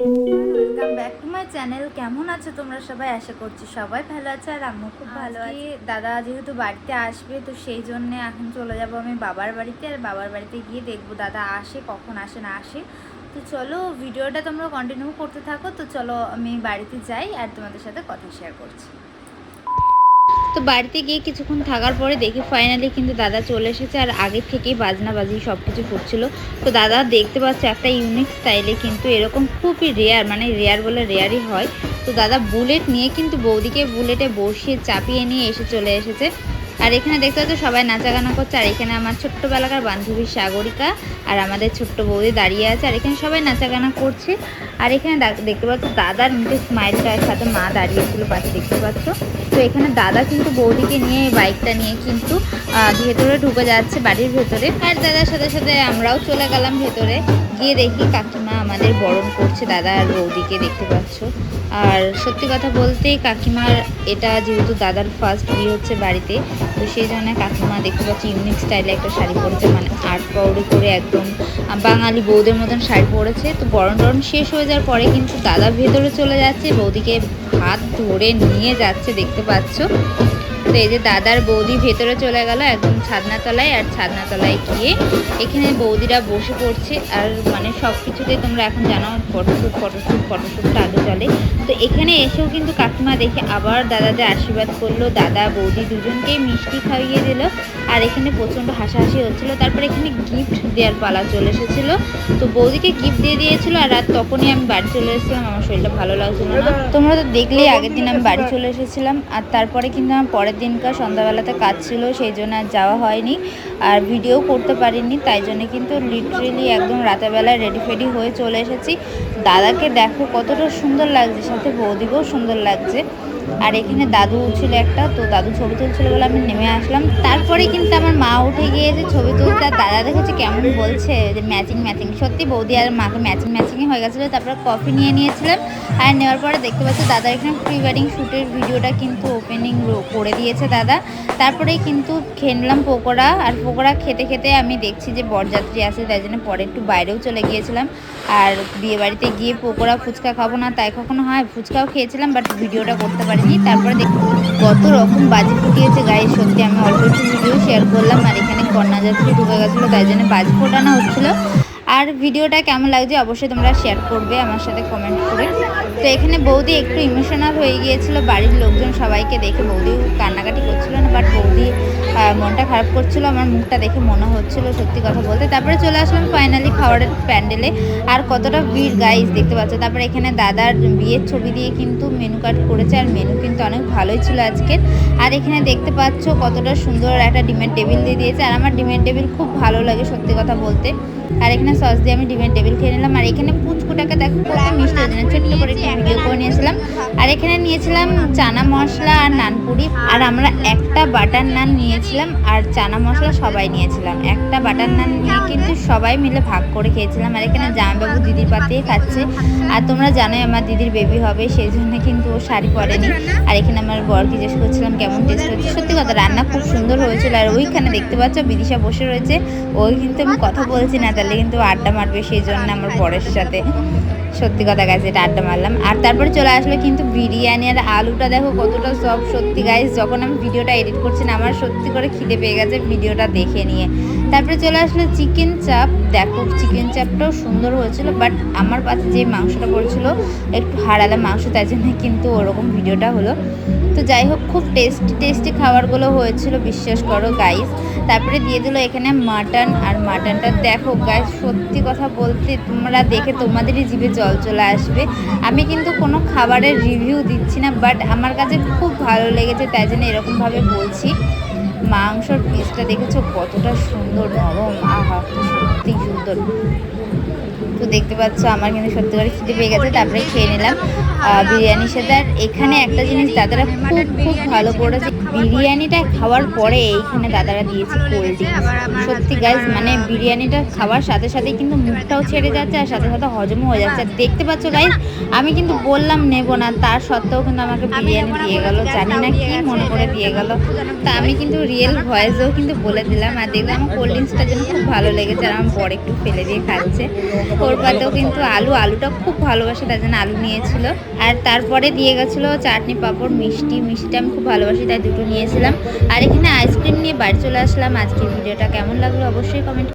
Welcome back to my channel কেমন আছো তোমরা সবাই? আশা করছি সবাই ভালো আছে আর আমিও খুব ভালো আছি। দাদা যেহেতু বাড়িতে আসবে তো সেই জন্যে এখন চলে যাব আমি বাবার বাড়িতে আর বাবার বাড়িতে গিয়ে দেখব দাদা আসে কখন আসে না আসে। তো চলো ভিডিওটা তোমরা কন্টিনিউ করতে থাকো। তো চলো আমি বাড়িতে যাই আর তোমাদের সাথে কথা শেয়ার করছি। তো বাড়িতে গিয়ে কিছুক্ষণ থাকার পরে দেখি ফাইনালি কিন্তু দাদা চলে এসেছে আর আগে থেকেই বাজনা বাজি সব কিছু ফুটছিল তো দাদা দেখতে পাচ্ছে একটা ইউনিক স্টাইলে কিন্তু এরকম খুবই রেয়ার মানে রেয়ার বলে রেয়ারই হয়। তো দাদা বুলেট নিয়ে কিন্তু বৌদিকে বুলেটে বসিয়ে চাপিয়ে নিয়ে এসে চলে এসেছে। আর এখানে দেখতে পাচ্ছ সবাই নাচাগানা করছে, আর এখানে আমার ছোট্টবেলাকার বান্ধবী সাগরিকা আর আমাদের ছোট্ট বৌদি দাঁড়িয়ে আছে, আর এখানে সবাই নাচাগানা করছে। আর এখানে দেখতে পাচ্ছ দাদার মুখে স্মাইলটার সাথে মা দাঁড়িয়েছিল পাশে, দেখতে পাচ্ছ? তো এখানে দাদা কিন্তু বৌদিকে নিয়ে বাইকটা নিয়ে কিন্তু ভেতরে ঢুকে যাচ্ছে বাড়ির ভেতরে। আর দাদার সাথে সাথে আমরাও চলে গেলাম ভেতরে, গিয়ে দেখি কাকিমা আমাদের বরণ করছে দাদা আর বৌদিকে দেখতে পাচ্ছ। আর সত্যি কথা বলতে কাকিমার এটা যেহেতু দাদার ফার্স্ট বিয়ে হচ্ছে বাড়িতে, তো সেই জন্য কাকিমা দেখতে পাচ্ছি ইউনিক স্টাইলে একটা শাড়ি পরেছে। মানে আর্ট পাউডি করে একদম বাঙালি বৌদের মতন শাড়ি পরেছে। তো বরণ টরণ শেষ হয়ে যাওয়ার পরে কিন্তু দাদা ভেতরে চলে যাচ্ছে, বৌদিকে হাত ধরে নিয়ে যাচ্ছে দেখতে পাচ্ছ। তো এই যে দাদার বৌদি ভেতরে চলে গেল, একদম ছাদনাতলায়, আর ছাদনাতলায় গিয়ে এখানে বৌদিরা বসে পড়ছে। আর মানে সব কিছুতেই তোমরা এখন জানো ফটোশ্যুট ফটোশ্যুট ফটোশ্যুটটা আগে চলে। তো এখানে এসেও কিন্তু কাকিমা দেখে আবার দাদাদের আশীর্বাদ করল। দাদা, বৌদি দুজনকেই মিষ্টি খাইয়ে দিল। আর এখানে প্রচণ্ড হাসাহাসি হচ্ছিল। তারপর এখানে গিফট দেওয়ার পালা চলে এসেছিল। তো বৌদিকে গিফট দিয়ে দিয়েছিল, আর রাত তখনই আমি বাড়ি চলে এসেছিলাম। আমার শরীরটা ভালো লাগছিল না। তোমরা তো দেখলেই আগের দিন আমি বাড়ি চলে এসেছিলাম। আর তারপরে কিন্তু আমার পরের দিনকার সন্ধ্যাবেলাতে কাজ ছিল, সেই জন্য আর যাওয়া হয়নি। আর ভিডিও করতে পারিনি, তাই জন্য কিন্তু লিটারেলি একদম রাতেরবেলায় রেডি ফেডি হয়ে চলে এসেছি। দাদাকে দেখো কতটা সুন্দর লাগছে, সাথে বৌদিকেও সুন্দর লাগছে। আর এখানে দাদু ছিল একটা, তো দাদু ছবি তুলছিল বলে আমি নেমে আসলাম। তারপরে কিন্তু আমার মা উঠে গিয়েছে ছবি তুলতে, আর দাদা দেখেছে কেমন বলছে, যে ম্যাচিং ম্যাচিং সত্যি বৌদি আর মাকে ম্যাচিং ম্যাচিংই হয়ে গেছিল। তারপরে কফি নিয়ে নিয়েছিলাম। আর নেওয়ার পরে দেখতে পাচ্ছি দাদা এখানে প্রি ওয়েডিং শ্যুটের ভিডিওটা কিন্তু ওপেনিং করে দিয়েছে দাদা। তারপরেই কিন্তু খেয়ে নিলাম পকোড়া। আর পকোড়া খেতে খেতে আমি দেখছি যে বরযাত্রী আছে, তাই জন্য পরে একটু বাইরেও চলে গিয়েছিলাম। আর বিয়ে বাড়িতে গিয়ে পকোড়া ফুচকা খাব না, তাই কখনো হয়, ফুচকাও খেয়েছিলাম বাট ভিডিওটা করতে পারিনি, তারপরে দেখ কত রকম বাজি ফুটিয়েছে গায়ে। সত্যি আমি অল্প একটু ভিডিও শেয়ার করলাম, আর এখানে কন্যাযাত্রী ঢুকে গেছিল, তাই জন্য বাজি ফোটানো হচ্ছিল। আর ভিডিওটা কেমন লাগছে অবশ্যই তোমরা শেয়ার করবে আমার সাথে কমেন্ট করে। তো এখানে বৌদি একটু ইমোশনাল হয়ে গিয়েছিল, বাড়ির লোকজন সবাইকে দেখে বৌদি কান্নাকাটি করছিল না বাট বৌদি মনটা খারাপ করছিল, আমার মুখটা দেখে মনে হচ্ছিল সত্যি কথা বলতে। তারপরে চলে আসলাম ফাইনালি খাবারের প্যান্ডেলে। আর কতটা ভিড় গাইজ দেখতে পাচ্ছ। তারপরে এখানে দাদার বিয়ের ছবি দিয়ে কিন্তু মেনু কার্ড করেছে, আর মেনু কিন্তু অনেক ভালোই ছিল আজকের। আর এখানে দেখতে পাচ্ছ কতটা সুন্দর একটা ডিমের টেবিল দিয়ে দিয়েছে, আর আমার ডিমের টেবিল খুব ভালো লাগে সত্যি কথা বলতে। আর এখানে সস দিয়ে আমি ডিমের টেবিল খেয়ে নিলাম। আর এখানে পুচকুটাকে দেখো কত মিষ্টি ছোট্ট করে একটু ভিডিও এখানে নিয়েছিলাম চানা মশলা আর নানপুরি আর আমরা একটা বাটার নান নিয়েছিলাম, আর চানা মশলা সবাই নিয়েছিলাম। একটা বাটার নান নিয়ে কিন্তু সবাই মিলে ভাগ করে খেয়েছিলাম, আর এখানে জামাইবাবু দিদির পাতেই খাচ্ছে। আর তোমরা জানোই আমার দিদির বেবি হবে, সেই জন্য কিন্তু ও শাড়ি পরেনি। আর এখানে আমার বর জিজ্ঞেস করছিলাম, কেমন টেস্ট হচ্ছে? সত্যি কথা, রান্না খুব সুন্দর হয়েছিল। আর ওইখানে দেখতে পাচ্ছ বিদিশা বসে রয়েছে। ওই কিন্তু আমি কথা বলছি না, তাহলে কিন্তু আড্ডা মারবে, সেই জন্য আমার বরের সাথে। সত্যি কথা গাইজ এটা আড্ডা মারলাম। আর তারপরে চলে আসলো কিন্তু বিরিয়ানি আর আলুটা দেখো কতটা সব সত্যি গাইজ যখন আমি ভিডিওটা এডিট করছি না, আমার সত্যি করে খিদে পেয়ে গেছে ভিডিওটা দেখে নিয়ে। তারপরে চলে আসলো চিকেন চাপ দেখো চিকেন চাপটাও সুন্দর হয়েছিল বাট আমার পাশে যে মাংসটা পড়েছিল, একটু হারালে মাংস, তাই জন্য কিন্তু ওরকম ভিডিওটা হলো। তো যাই হোক, খুব টেস্টি টেস্টি খাবারগুলো হয়েছিল, বিশ্বাস করো গাইস তারপরে দিয়ে দিল এখানে মাটন আর মাটনটা দেখো গাইস সত্যি কথা বলতে তোমরা দেখে তোমাদেরই জিভে জল চলে আসবে। আমি কিন্তু কোনো খাবারের রিভিউ দিচ্ছি না বাট আমার কাছে খুব ভালো লেগেছে তাই জন্য এরকমভাবে বলছি। মাংসর পিসটা দেখেছ কতটা সুন্দর, নরম, আহা সত্যি সুন্দর। তো দেখতে পাচ্ছ, আমার কিন্তু সত্যি করে খিদে পেয়ে গেছে তারপরে খেয়ে নিলাম। বিরিয়ানির সাথে, আর এখানে একটা জিনিস দাদারা খুব খুব ভালো করেছে, বিরিয়ানিটা খাওয়ার পরে এইখানে দাদারা দিয়েছে কোল্ড ড্রিঙ্কস সত্যি গাইজ মানে বিরিয়ানিটা খাওয়ার সাথে সাথে কিন্তু মুখটাও ছেড়ে যাচ্ছে, আর সাথে সাথে হজমও হয়ে যাচ্ছে। আর দেখতে পাচ্ছ গাইজ আমি কিন্তু বললাম নেব না, তার সত্ত্বেও কিন্তু আমাকে বিরিয়ানি দিয়ে গেল, জানি না কি মনে করে দিয়ে গেল। তা আমি কিন্তু রিয়েল ভয়েসেও কিন্তু বলে দিলাম, আর দেখলাম কোল্ড ড্রিঙ্কসটার জন্য খুব ভালো লেগেছে, আর আমার বর একটু ফেলে দিয়ে খাচ্ছে। ওর ওর কিন্তু আলু, আলুটা খুব ভালোবাসে তাই জন্য আলু নিয়েছিল। আর তারপরে দিয়ে গেছিল চাটনি পাঁপড়, মিষ্টি। মিষ্টিটা আমি খুব ভালোবাসি, তাই দুটো নিয়েছিলাম। আর এখানে আইসক্রিম নিয়ে বাড়ি চলে আসলাম। আজকের ভিডিওটা কেমন লাগল অবশ্যই কমেন্ট